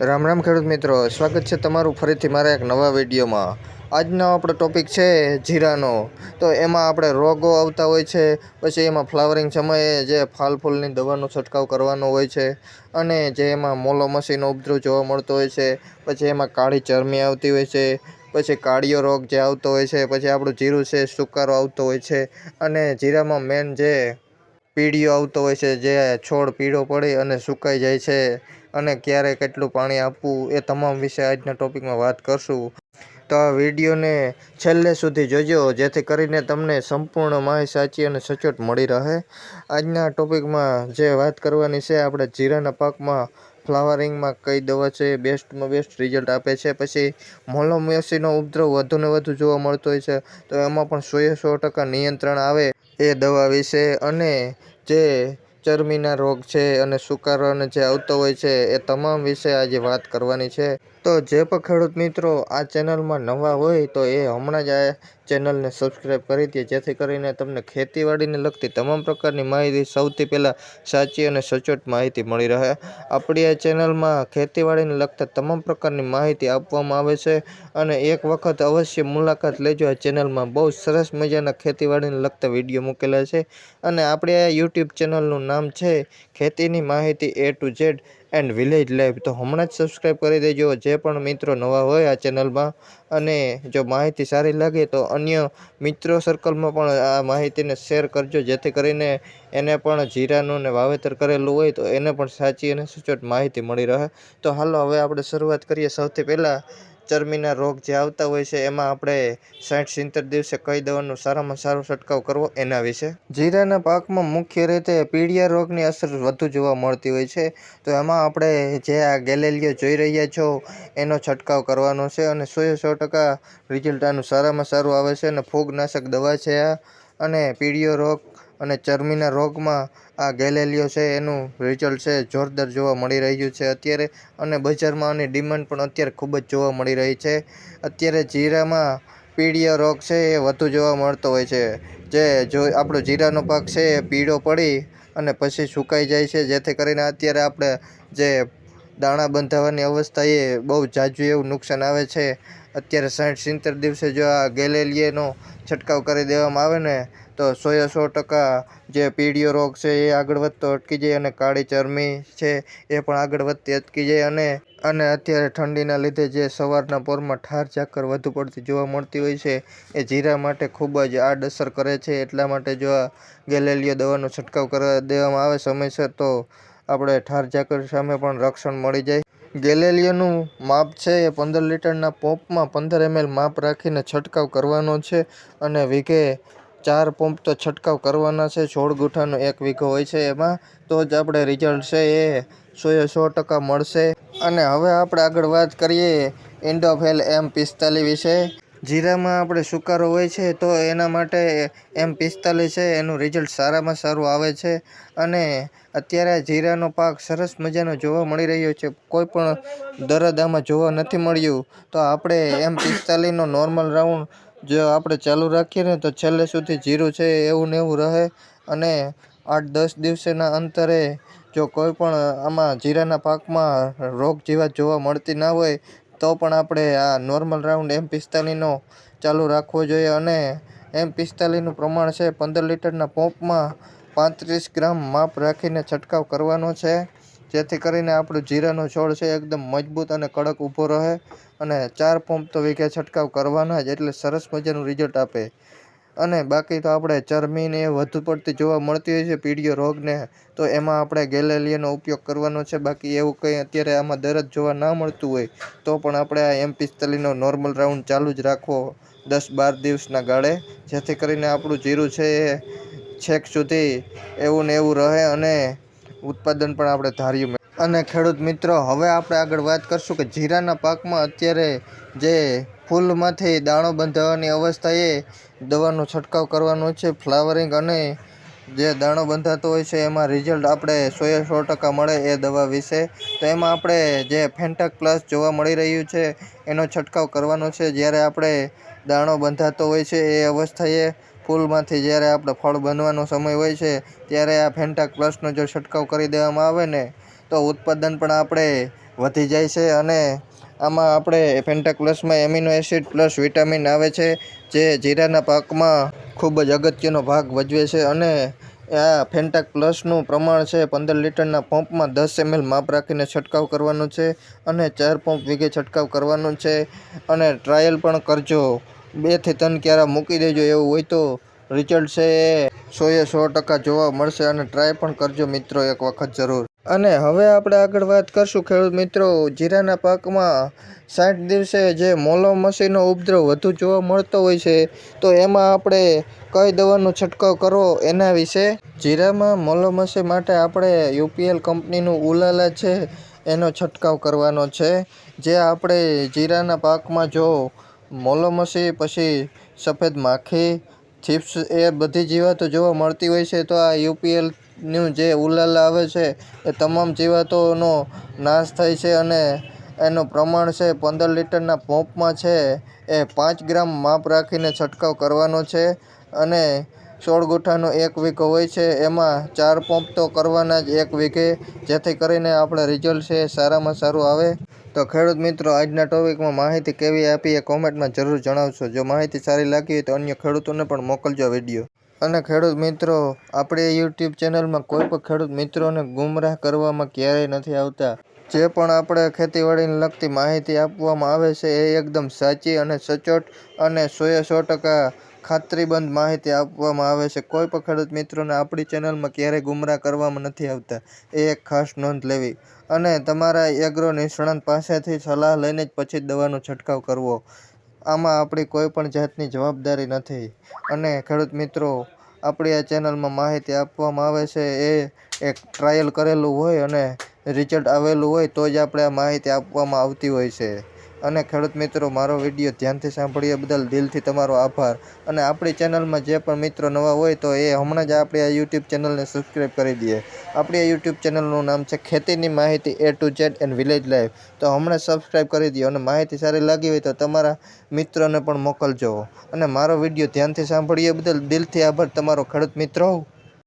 રામ રામ ખેડૂત મિત્રો, સ્વાગત છે તમારું ફરીથી મારા એક નવા વિડીયોમાં. આજનો આપણો ટોપિક છે જીરાનો. તો એમાં આપણે રોગો આવતા હોય છે, પછી એમાં ફ્લાવરિંગ સમયે જે ફાલ ફૂલની દવાનો છંટકાવ કરવાનો હોય છે, અને જે એમાં મોલો મસીનો ઉપદ્રવ જોવા મળતો હોય છે, પછી એમાં કાળી ચરમી આવતી હોય છે, પછી કાળિયો રોગ જે આવતો હોય છે, પછી આપણું જીરું છે, સુકારો આવતો હોય છે, અને જીરામાં મેન જે પીળીઓ આવતો હોય છે, જે છોડ પીળો પડી અને સુકાઈ જાય છે અને ક્યારે કેટલું પાણી આપવું એ તમામ વિશે આજના ટોપિકમાં વાત કરશું. તો આ વિડીયોને છેલ્લે સુધી જોજો, જેથી કરીને તમને સંપૂર્ણ માહિતી સાચી અને સચોટ મળી રહે. આજના ટોપિકમાં જે વાત કરવાની છે, આપણે જીરાના પાકમાં ફ્લાવરિંગમાં કઈ દવા છે, બેસ્ટમાં બેસ્ટ રિઝલ્ટ આપે છે, પછી મોલોમેસીનો ઉપદ્રવ વધુને વધુ જોવા મળતો હોય છે, તો એમાં પણ સોએ સો ટકા નિયંત્રણ આવે એ દવા વિશે અને જે ચરમીના રોગ છે અને સુકારાને જે આવતો હોય છે એ તમામ વિશે આજે વાત કરવાની છે. તો જે પણ ખેડૂત મિત્રો આ ચેનલમાં નવા હોય તો એ હમણાં જ આ ચેનલને સબસ્ક્રાઈબ કરી દે, જેથી કરીને તમને ખેતીવાડીને લગતી તમામ પ્રકારની માહિતી સૌથી પહેલાં સાચી અને સચોટ માહિતી મળી રહે. આપણી આ ચેનલમાં ખેતીવાડીને લગતા તમામ પ્રકારની માહિતી આપવામાં આવે છે અને એક વખત અવશ્ય મુલાકાત લેજો. આ ચેનલમાં બહુ સરસ મજાના ખેતીવાડીને લગતા વીડિયો મૂકેલા છે અને આપણી આ યુટ્યુબ ચેનલનું નામ છે ખેતીની માહિતી A to Z and village life તો હમણાં જ સબસ્ક્રાઈબ કરી દેજો, જે પણ મિત્રો નવા હોય આ ચેનલમાં અને જો માહિતી સારી લાગે તો અન્ય મિત્રો સર્કલમાં પણ આ માહિતીને શેર કરજો, જેથી કરીને એને પણ જીરાનું ને વાવેતર કરેલું હોય તો એને પણ સાચી અને સચોટ માહિતી મળી રહે. તો હાલો, હવે આપણે શરૂઆત કરીએ સૌથી પહેલાં ચરમીના રોગ જે આવતા હોય છે, એમાં આપણે સાઠ સિત્તેર દિવસે કઈ દવાનો સારામાં સારો છંટકાવ કરવો એના વિશે. જીરાના પાકમાં મુખ્ય રીતે પીળિયા રોગની અસર વધુ જોવા મળતી હોય છે. તો એમાં આપણે જે આ ગેલેલિયો જોઈ રહ્યા છો, એનો છંટકાવ કરવાનો છે અને સો સો ટકા રિઝલ્ટ આનું સારામાં સારું આવે છે અને ફૂગનાશક દવા છે આ. અને પીળિયો રોગ અને ચરમીના રોગમાં આ ગેલેલિયો છે એનું રિઝલ્ટ છે જોરદાર જોવા મળી રહ્યું છે અત્યારે. અને બજારમાં આની ડિમાન્ડ પણ અત્યારે ખૂબ જ જોવા મળી રહી છે. અત્યારે જીરામાં પીળિયો રોગ છે એ વધુ જોવા મળતો હોય છે. જે જો આપણો જીરાનો પાક છે એ પીળો પડી અને પછી સુકાઈ જાય છે. જેથી કરીને અત્યારે આપણે જે દાણા બંધાવવાની અવસ્થા એ બહુ જાજુ એવું નુકસાન આવે છે. અત્યારે સાઠ સિત્તેર દિવસે જો આ ગેલેલિયાનો છંટકાવ કરી દેવામાં આવે ને, તો સોએ સો ટકા જે પીળિયો રોગ છે એ આગળ વધતો અટકી જાય અને કાળી ચરમી છે એ પણ આગળ વધતી અટકી જાય અને અને અત્યારે ઠંડીના લીધે જે સવારના પોરમાં ઠાર ચાકર વધુ પડતી જોવા મળતી હોય છે, એ જીરા માટે ખૂબ જ આડઅસર કરે છે. એટલા માટે જો આ ગેલેલિયો દવાનો છંટકાવ કરવા દેવામાં આવે સમયસર, તો આપણે ઠાર ઝાકર સામે પણ રક્ષણ મળી જાય. ગેલેલિયાનું માપ છે એ પંદર લીટરના પંપમાં પંદર એમએલ માપ રાખીને છંટકાવ કરવાનો છે અને વીઘે ચાર પંપ તો છંટકાવ કરવાના છે. છોડ ગુઠાનો એક વીઘો હોય છે એમાં. તો જ આપણે રિઝલ્ટ છે એ સોએ સો ટકા મળશે. અને હવે આપણે આગળ વાત કરીએ ઇન્ડોફેલ એમ પિસ્તાલીસ વિશે. જીરામાં આપણે સુકારો હોય છે, તો એના માટે એમ પિસ્તાલીસ છે, એનું રિઝલ્ટ સારામાં સારું આવે છે. અને અત્યારે જીરાનો પાક સરસ મજાનો જોવા મળી રહ્યો છે. કોઈ પણ દરદ આમાં જોવા નથી મળ્યું. તો આપણે એમ પિસ્તાલીસનો નોર્મલ રાઉન્ડ જો આપણે ચાલુ રાખીએ ને, તો છેલ્લે સુધી જીરું છે એવું ને એવું રહે. અને આઠ દસ દિવસેના અંતરે જો કોઈ પણ આમાં જીરાના પાકમાં રોગ જીવાત જોવા મળતી ના હોય તો પણ આપણે આ નોર્મલ રાઉન્ડ એમ પિસ્તાલીસનો ચાલુ રાખવો જોઈએ અને એમ પિસ્તાલીસનું પ્રમાણ છે પંદર લીટરના પોંપમાં પાંત્રીસ ગ્રામ માપ રાખીને છંટકાવ કરવાનો છે. જેથી કરીને આપણું જીરાનો છોડ છે એકદમ મજબૂત અને કડક ઊભો રહે અને ચાર પંપ તો વીઘે છંટકાવ કરવાના જ, એટલે સરસ મજાનું રિઝલ્ટ આપે. અને બાકી તો આપણે ચરમીને એ વધુ પડતી જોવા મળતી હોય છે પીળિયો રોગને, તો એમાં આપણે ગેલેલિયાનો ઉપયોગ કરવાનો છે. બાકી એવું કંઈ અત્યારે આમાં દરદ જોવા ના મળતું હોય, તો પણ આપણે આ એમ પિસ્તાલીસનો નોર્મલ રાઉન્ડ ચાલુ જ રાખવો દસ બાર દિવસના ગાળે, જેથી કરીને આપણું જીરું છે એ છેક સુધી એવું ને એવું રહે અને ઉત્પાદન પણ આપણે ધાર્યું અને ખેડૂત મિત્રો, હવે આપણે આગળ વાત કરશું કે જીરાના પાકમાં અત્યારે જે ફૂલમાંથી દાણો બંધાવવાની અવસ્થાએ દવાનો છંટકાવ કરવાનો છે, ફ્લાવરિંગ અને જે દાણો બંધાતો હોય છે, એમાં રિઝલ્ટ આપણે સોએ સો ટકા મળે એ દવા વિશે. તો એમાં આપણે જે ફેન્ટક પ્લસ જોવા મળી રહ્યું છે, એનો છંટકાવ કરવાનો છે. જ્યારે આપણે દાણો બંધાતો હોય છે, એ અવસ્થાએ ફૂલમાંથી જ્યારે આપણે ફળ બનવાનો સમય હોય છે, ત્યારે આ ફેન્ટાક પ્લસનો જો છંટકાવ કરી દેવામાં આવે ને તો ઉત્પાદન પણ આપણે વધી જાય છે અને આમાં આપણે ફેન્ટા પ્લસમાં એમિનો એસિડ પ્લસ વિટામિન આવે છે, જે જીરાના પાકમાં ખૂબ જ અગત્યનો ભાગ ભજવે છે અને આ ફેન્ટાક પ્લસનું પ્રમાણ છે પંદર લીટરના પંપમાં દસ એમએલ માપ રાખીને છંટકાવ કરવાનો છે અને ચાર પંપ વીઘે છંટકાવ કરવાનો છે અને ટ્રાયલ પણ કરજો. બેથી ત્રણ ક્યારા મૂકી દેજો એવું હોય તો રિઝલ્ટ છે એ સોએ સો ટકા જોવા મળશે અને ટ્રાય પણ કરજો મિત્રો એક વખત જરૂર. અને હવે આપણે આગળ વાત કરશું ખેડૂત મિત્રો, જીરાના પાકમાં સાઠ દિવસે જે મોલો મસીનો ઉપદ્રવ વધુ જોવા મળતો હોય છે, તો એમાં આપણે કઈ દવાનો છંટકાવ કરવો એના વિશે? જીરામાં મોલો મસી માટે આપણે યુપીએલ કંપનીનું ઉલાલા છે, એનો છંટકાવ કરવાનો છે. જે આપણે જીરાના પાકમાં જો મોલોમસી પછી સફેદ માખી, ચિપ્સ એ બધી જીવાતો જોવા મળતી હોય છે, તો આ યુપીએલનું જે ઉલાલ આવે છે, એ તમામ જીવાતોનો નાશ થાય છે અને એનું પ્રમાણ છે પંદર લીટરના પંપમાં છે. એ પાંચ ગ્રામ માપ રાખીને છંટકાવ કરવાનો છે અને સોળ ગુઠ્ઠાનો એક વીઘો હોય છે. એમાં ચાર પંપ તો કરવાના જ એક વીઘે, જેથી કરીને આપણે રિઝલ્ટ છે સારામાં સારું આવે. તો ખેડૂત મિત્રો, આજના ટોપિકમાં માહિતી કેવી આપી એ કોમેન્ટમાં જરૂર જણાવશો. જો માહિતી સારી લાગી હોય તો અન્ય ખેડૂતોને પણ મોકલજો વીડિયો. અને ખેડૂત મિત્રો, આપણી યુટ્યુબ ચેનલમાં કોઈ પણ ખેડૂત મિત્રોને ગુમરાહ કરવામાં ક્યારેય નથી આવતા. જે પણ આપણે ખેતીવાડીને લગતી માહિતી આપવામાં આવે છે, એ એકદમ સાચી અને સચોટ અને સોએ સો ટકા ખાતરીબંધ માહિતી આપવામાં આવે છે. કોઈ પણ ખેડૂત મિત્રોને આપણી ચેનલમાં ક્યારેય ગુમરાહ કરવામાં નથી આવતા. એ એક ખાસ નોંધ લેવી. અને તમારા એગ્રો નિષ્ણાંત પાસેથી સલાહ લઈને જ પછી દવાનો છંટકાવ કરવો. આમાં આપણી કોઈ પણ જાતની જવાબદારી નથી. અને ખેડૂત મિત્રો, આપણી આ ચેનલમાં માહિતી આપવામાં આવે છે, એ એક ટ્રાયલ કરેલું હોય અને રિઝલ્ટ આવેલું હોય તો જ આપણે આ માહિતી આપવામાં આવતી હોય છે. અને ખેડૂત મિત્રો, મારો વીડિયો ધ્યાનથી સાંભળ્યા બદલ દિલથી તમારો આભાર. અને આપણી ચેનલમાં જે પણ મિત્રો નવા હોય તો એ હમણાં જ આપણી આ યુટ્યુબ ચેનલને સબસ્ક્રાઈબ કરી દઈએ. આપણી આ યુટ્યુબ ચેનલનું નામ છે ખેતીની માહિતી A to Z and village life તો હમણાં સબસ્ક્રાઈબ કરી દો અને માહિતી સારી લાગી હોય તો તમારા મિત્રોને પણ મોકલજો. અને મારો વીડિયો ધ્યાનથી સાંભળ્યા બદલ દિલથી આભાર. તમારો ખેડૂત મિત્રો.